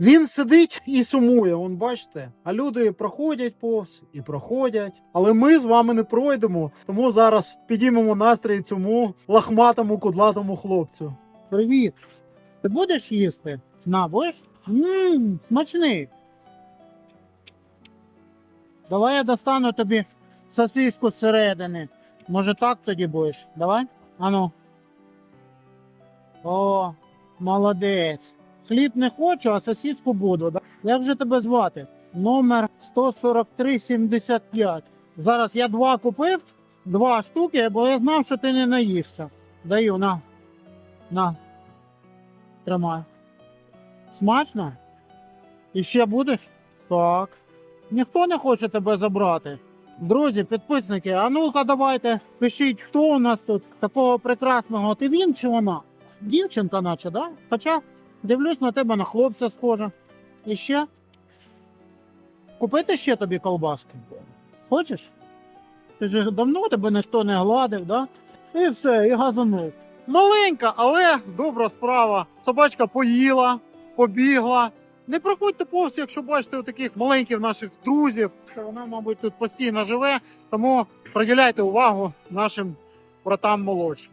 Він сидить і сумує, он бачите. А люди проходять повз і проходять. Але ми з вами не пройдемо. Тому зараз підіймемо настрій цьому лахматому кудлатому хлопцю. Привіт! Ти будеш їсти? На, будеш? Ммм, смачний. Давай я достану тобі сосиску зсередини. Може так тоді будеш? Давай? Ану. О, молодець. Хліб не хочу, а сосиску буду. да? Як же тебе звати? Номер 14375. Зараз я два купив, два штуки, бо я знав, що ти не наїшся. Даю на. На. Тримай. Смачно? І ще будеш? Так. Ніхто не хоче тебе забрати. Друзі, підписники, а ну-ка давайте пишіть, хто у нас тут такого прекрасного. Ти він чи вона? Дівчинка, наче, да? Хоча дивлюсь на тебе на хлопця схоже. І ще? Купити ще тобі колбаски? Хочеш? Ти ж давно тебе ніхто не гладив, да? І все, і газанув. Маленька, але добра справа. Собачка поїла, побігла. Не проходьте повз, якщо бачите таких маленьких наших друзів. що Вона, мабуть, тут постійно живе, тому приділяйте увагу нашим братам молодшим.